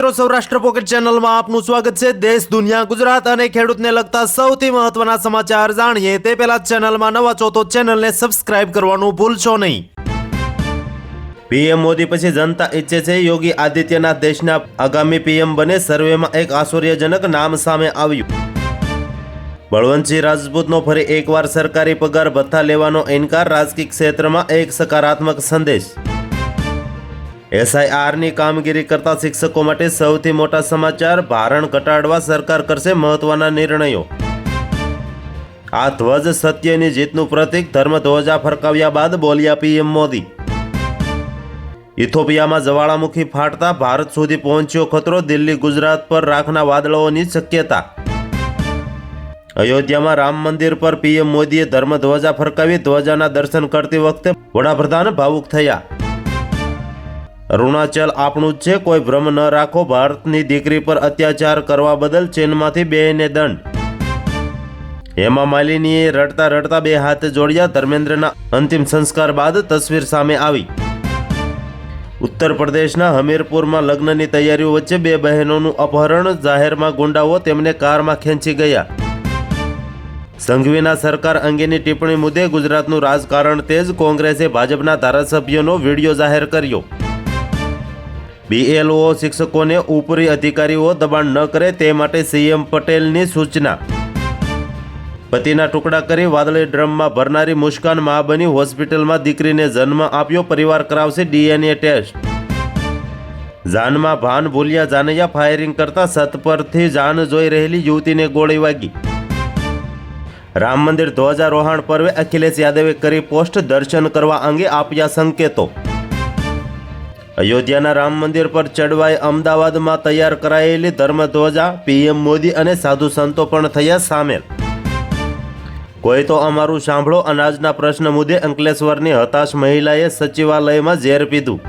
મિત્રો, સૌરાષ્ટ્ર પોકેટ ચેનલમાં આપનું સ્વાગત છે. દેશ, દુનિયા, ગુજરાત અને ખેડૂતને લગતા સૌથી મહત્વના સમાચાર જાણીએ. તે પહેલા ચેનલમાં નવા છો તો ચેનલને સબસ્ક્રાઇબ કરવાનું ભૂલશો નહીં. પીએમ મોદી પછી જનતા ઈચ્છે છે યોગી આદિત્યનાથ દેશના આગામી પીએમ બને. સર્વેમાં એક આશ્ચર્યજનક નામ સામે આવ્યું. બળવંતસિંહ રાજપૂતનો ફરી એકવાર સરકારી પગાર ભથ્થા લેવાનો ઇનકાર. રાજકીય ક્ષેત્રમાં એક સકારાત્મક સંદેશ. એસઆઈઆરની કામગીરી કરતા શિક્ષકો માટે સૌથી મોટા સમાચાર, ભારણ ઘટાડવા સરકાર કરશે મહત્વના નિર્ણયો. આ ધ્વજ સત્યની જીતનું પ્રતીક ધર્મધ્વજા ફરકાવ્યા બાદ બોલ્યા પીએમ મોદી. ઇથોપિયામાં જવાળામુખી ફાટતા ભારત સુધી પહોંચ્યો ખતરો, દિલ્હી, ગુજરાત પર રાખના વાદળોની શક્યતા. અયોધ્યામાં રામ મંદિર પર પીએમ મોદીએ ધર્મધ્વજા ફરકાવી, ધ્વજાના દર્શન કરતી વખતે વડાપ્રધાન ભાવુક થયા. અરુણાચલ આપણું જ છે, કોઈ ભ્રમ ન રાખો, ભારતની દીકરી પર અત્યાચાર કરવા બદલ ચીનમાંથી બેને દંડ. હેમા માલિનીએ રડતા રડતા બે હાથ જોડ્યા, ધર્મેન્દ્રના અંતિમ સંસ્કાર બાદ તસવીર સામે આવી. ઉત્તર પ્રદેશના હમીરપુરમાં લગ્નની તૈયારીઓ વચ્ચે બે બહેનોનું અપહરણ, જાહેરમાં ગુંડાઓ તેમને કારમાં ખેંચી ગયા. સંઘવીના સરકાર અંગેની ટિપ્પણી મુદ્દે ગુજરાતનું રાજકારણ તેજ, કોંગ્રેસે ભાજપના ધારાસભ્યોનો વીડિયો જાહેર કર્યો. બીએલઓ શિક્ષકોને ઉપરી અધિકારીઓ દબાણ ન કરે તે માટે સીએમ પટેલની સૂચના. પતિના ટુકડા કરી વાદળી ડ્રમમાં ભરનારી મુસ્કાન મા બની હોસ્પિટલમાં દીકરીને જન્મ આપ્યો, પરિવાર કરાવશે ડીએનએ ટેસ્ટ. જાનમાં ભાન ભૂલ્યા જાનૈયા ફાયરિંગ કરતા સત પરથી જાન જોઈ રહેલી યુવતીને ગોળી વાગી. રામ મંદિર ધ્વજારોહણ પર્વે અખિલેશ યાદવે કરી પોસ્ટ દર્શન કરવા અંગે આપ્યા સંકેતો. અયોધ્યાના રામ મંદિર પર ચડવાઈ અમદાવાદમાં તૈયાર કરાયેલી ધર્મધ્વજા, પીએમ મોદી અને સાધુ સંતો પણ થયા સામેલ. કોઈ તો અમારું સાંભળો અનાજના પ્રશ્ન મુદ્દે અંકલેશ્વરની હતાશ મહિલાએ સચિવાલયમાં ઝેર પીધું.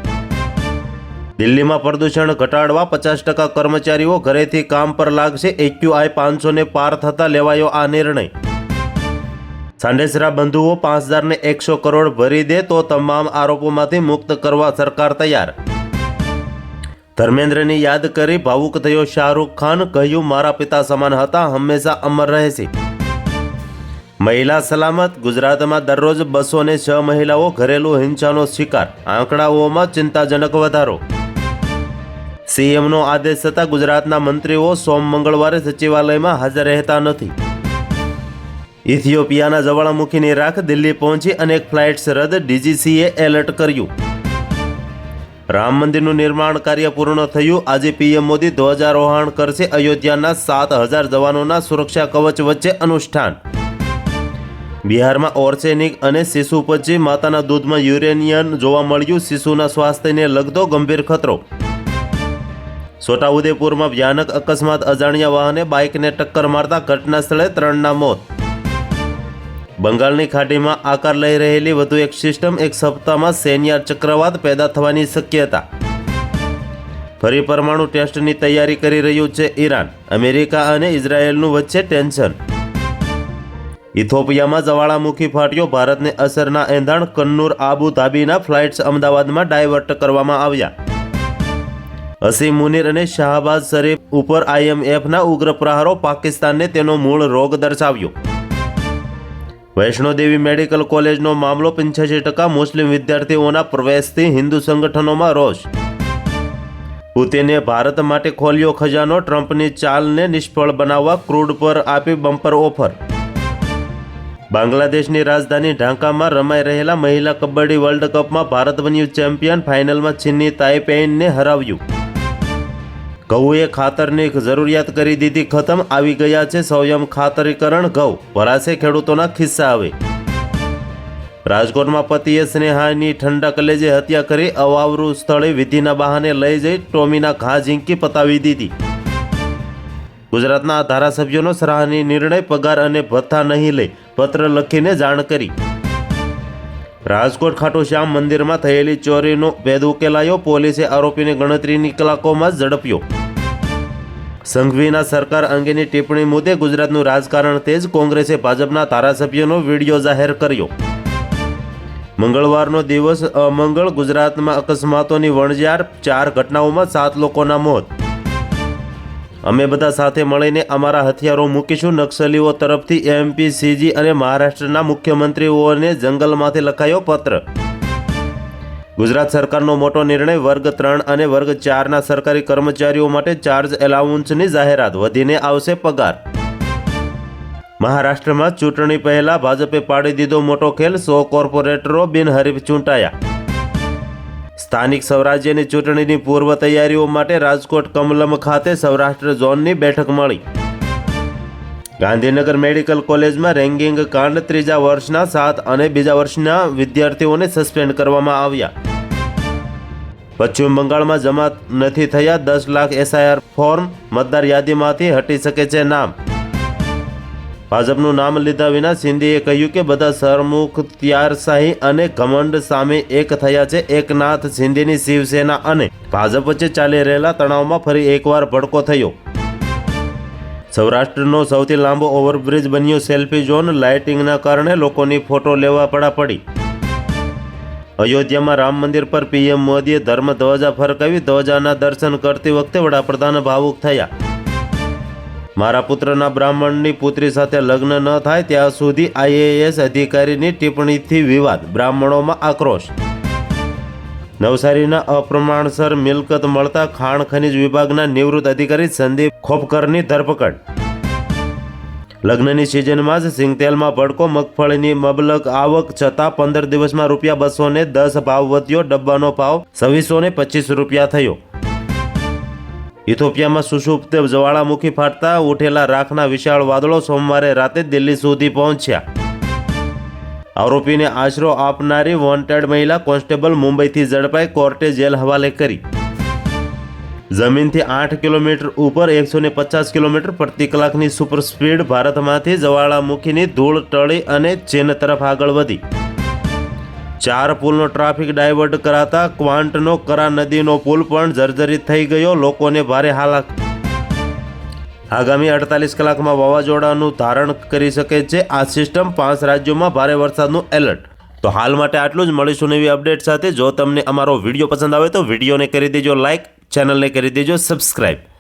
દિલ્હીમાં પ્રદૂષણ ઘટાડવા પચાસ ટકા કર્મચારીઓ ઘરેથી કામ પર લાગશે, એક્યુઆઈ પાંચસોને પાર થતાં લેવાયો આ નિર્ણય. સાંડેસરા બંધુઓ પાંચ હજારને એકસો કરોડ ભરી દે તો તમામ આરોપોમાંથી મુક્ત કરવા સરકાર તૈયાર. ધર્મેન્દ્રની યાદ કરી ભાવુક થયો શાહરૂખ ખાન, કહ્યું, મારા પિતા સમાન હતા, હંમેશા અમર રહેશે મહિલા સલામત, ગુજરાતમાં દરરોજ બસો ને છ મહિલાઓ ઘરેલું હિંસાનો શિકાર, આંકડાઓમાં ચિંતાજનક વધારો. સીએમનો આદેશ થતાં ગુજરાતના મંત્રીઓ સોમ મંગળવારે સચિવાલયમાં હાજર રહેતા નથી. ઇથિયોપિયાના જવાળામુખીની રાખ દિલ્હી પહોંચી અનેક ફ્લાઇટ્સ રદ ડીજીસીએ એલર્ટ કર્યું. રામ મંદિરનું નિર્માણ કાર્ય પૂર્ણ થયું. આજે પીએમ મોદી ધ્વજારોહણ કરશે. અયોધ્યાના સાત હજાર જવાનોના સુરક્ષા કવચ વચ્ચે અનુષ્ઠાન. બિહારમાં ઓર્સેનિક અને શિશુ પછી માતાના દૂધમાં યુરેનિયન જોવા મળ્યું. શિશુના સ્વાસ્થ્યને લગતો ગંભીર ખતરો. છોટાઉદેપુરમાં ભયાનક અકસ્માત. અજાણ્યા વાહને બાઇકને ટક્કર મારતા ઘટના સ્થળે ત્રણના મોત. બંગાળની ખાડીમાં આકાર લઈ રહેલી વધુ એક સિસ્ટમ એક સપ્તાહમાં સૈન્યાર ચક્રવાત પેદા થવાની શક્યતા. ફરી પરમાણુ ટેસ્ટની તૈયારી કરી રહ્યું છે ઈરાન, અમેરિકા અને ઇઝરાયેલનું વચ્ચે ટેન્શન. ઇથોપિયામાં જવાળામુખી ફાટ્યો, ભારતને અસરના એંધાણ કન્નૂર, આબુ ધાબીના ફ્લાઇટ્સ અમદાવાદમાં ડાયવર્ટ કરવામાં આવ્યા. અસીમ મુનિર અને શાહબાઝ શરીફ ઉપર આઈએમએફના ઉગ્ર પ્રહારો પાકિસ્તાનને તેનો મૂળ રોગ દર્શાવ્યો. વૈષ્ણોદેવી મેડિકલ કોલેજનો મામલો પંચ્યાસી ટકા મુસ્લિમ વિદ્યાર્થીઓના પ્રવેશથી હિન્દુ સંગઠનોમાં રોષ. પુતિને ભારત માટે ખોલ્યો ખજાનો, ટ્રમ્પની ચાલને નિષ્ફળ બનાવવા ક્રૂડ પર આપી બમ્પર ઓફર. બાંગ્લાદેશની રાજધાની ઢાકામાં રમાઈ રહેલા મહિલા કબડ્ડી વર્લ્ડ કપમાં ભારત બન્યું ચેમ્પિયન ફાઇનલમાં ચીનની તાઇપેઇનને હરાવ્યું. ઘઉએ ખાતરની જરૂરિયાત કરી દીધી. ખતમ. આવી ગયા છે સ્વયં ખાતરીકરણ. ઘઉં. ભરાશે ખેડૂતોના ખિસ્સા આવે. રાજકોટમાં પતિએ સ્નેહાની ઠંડા કલેજે હત્યા કરી અવાવરું સ્થળે વિધિના બહાને લઈ જઈ ટોમીના ઘા ઝીંકી પતાવી દીધી. ગુજરાતના ધારાસભ્યોનો સરાહની નિર્ણય પગાર અને ભથ્થા નહીં લે. પત્ર લખીને જાણ કરી. રાજકોટ ખાટુ શ્યામ મંદિરમાં થયેલી ચોરીનો ભેદ ઉકેલાયો. પોલીસે આરોપીને ગણતરીની કલાકોમાં જ ઝડપ્યો. સંઘવીના સરકાર અંગેની ટિપ્પણી મુદ્દે ગુજરાતનું રાજકારણ તેજ કોંગ્રેસે ભાજપના ધારાસભ્યોનો વીડિયો જાહેર કર્યો. મંગળવારનો દિવસ અમંગળ ગુજરાતમાં અકસ્માતોની વણઝાર, ચાર ઘટનાઓમાં સાત લોકોના મોત. અમે બધા સાથે મળીને અમારા હથિયારો મૂકીશું. નક્સલીઓ તરફથી એમપી સીજી અને મહારાષ્ટ્રના મુખ્યમંત્રીઓને જંગલમાંથી લખાયો પત્ર. ગુજરાત સરકારનો મોટો નિર્ણય વર્ગ ત્રણ અને વર્ગ ચારના સરકારી કર્મચારીઓ માટે ચાર્જ એલાઉન્સની જાહેરાત વધીને આવશે પગાર. મહારાષ્ટ્રમાં ચૂંટણી પહેલા ભાજપે પાડી દીધો મોટો ખેલ, સો કોર્પોરેટરો બિનહરીફ ચૂંટાયા. સ્થાનિક સ્વરાજ્યની ચૂંટણીની પૂર્વ તૈયારીઓ માટે રાજકોટ કમલમ ખાતે સૌરાષ્ટ્ર ઝોનની બેઠક મળી. ગાંધીનગર મેડિકલ કોલેજમાં રેન્કિંગ કાંડ ત્રીજા વર્ષના, સાત અને બીજા વર્ષના વિદ્યાર્થીઓને સસ્પેન્ડ કરવામાં આવ્યા. પશ્ચિમ બંગાળમાં જમા નથી થયા. દસ લાખ એસઆઈઆર ફોર્મ મતદાર યાદીમાંથી હટી શકે છે નામ. ભાજપનું નામ લીધા વિના સિંધીએ કહ્યું કે બધા સરમુખ ત્યારશાહી અને ઘમંડ સામે એક થયા છે. એકનાથ સિંધીની શિવસેના અને ભાજપ વચ્ચે ચાલી રહેલા તણાવમાં ફરી એકવાર ભડકો થયો. સૌરાષ્ટ્રનો સૌથી લાંબો ઓવરબ્રિજ બન્યો. સેલ્ફી ઝોન લાઇટિંગના કારણે લોકોની ફોટો લેવા પડાપડી. અયોધ્યામાં રામ મંદિર પર પીએમ મોદીએ ધર્મ ધ્વજા ફરકાવી, ધ્વજાના દર્શન કરતી વખતે વડાપ્રધાન ભાવુક થયા. મારા પુત્રના બ્રાહ્મણની પુત્રી સાથે લગ્ન ન થાય ત્યાં સુધી આઈએએસ અધિકારીની ટિપ્પણીથી વિવાદ, બ્રાહ્મણોમાં આક્રોશ. નવસારીના અપ્રમાણસર મિલકત મળતા ખાણ ખનિજ વિભાગના નિવૃત્ત અધિકારી સંદીપ ખોપકરની ધરપકડ. લગ્નની સિઝનમાં જ સિંગતેલમાં ભડકો, મગફળીની મબલક આવક છતાં પંદર દિવસમાં રૂપિયા બસો ને દસ ભાવ વધ્યો ડબ્બાનો ભાવ છવ્વીસો ને પચીસ રૂપિયા થયો. ઇથોપિયામાં સુષુપ્ત જ્વાળામુખી ફાટતા ઉઠેલા રાખના વિશાળ વાદળો સોમવારે રાતે દિલ્હી સુધી પહોંચ્યા. આરોપીને આશરો આપનારી વોન્ટેડ મહિલા કોન્સ્ટેબલ મુંબઈથી ઝડપાઈ કોર્ટે જેલ હવાલે કરી. જમીનથી આઠ કિલોમીટર ઉપર એકસો ને પચાસ કિલોમીટર પ્રતિ કલાકની સુપર સ્પીડ ભારતમાંથી જ્વાળામુખીની ધૂળ ટળી અને ચીન તરફ આગળ વધી. ચાર પુલનો ટ્રાફિક ડાયવર્ટ કરાતા ક્વાંટનો કરા નદીનો પુલ પણ જર્જરિત થઈ ગયો, લોકોને ભારે હાલાક. આગામી અડતાલીસ કલાકમાં વાવાઝોડાનું ધારણ કરી શકે છે. આ સિસ્ટમ પાંચ રાજ્યોમાં ભારે વરસાદનું એલર્ટ. તો હાલ માટે આટલું જ. મળીશું નવી અપડેટ સાથે. જો તમને અમારો વીડિયો પસંદ આવે તો વિડીયોને કરી દેજો લાઇક ચેનલને કરી દેજો સબસ્ક્રાઈબ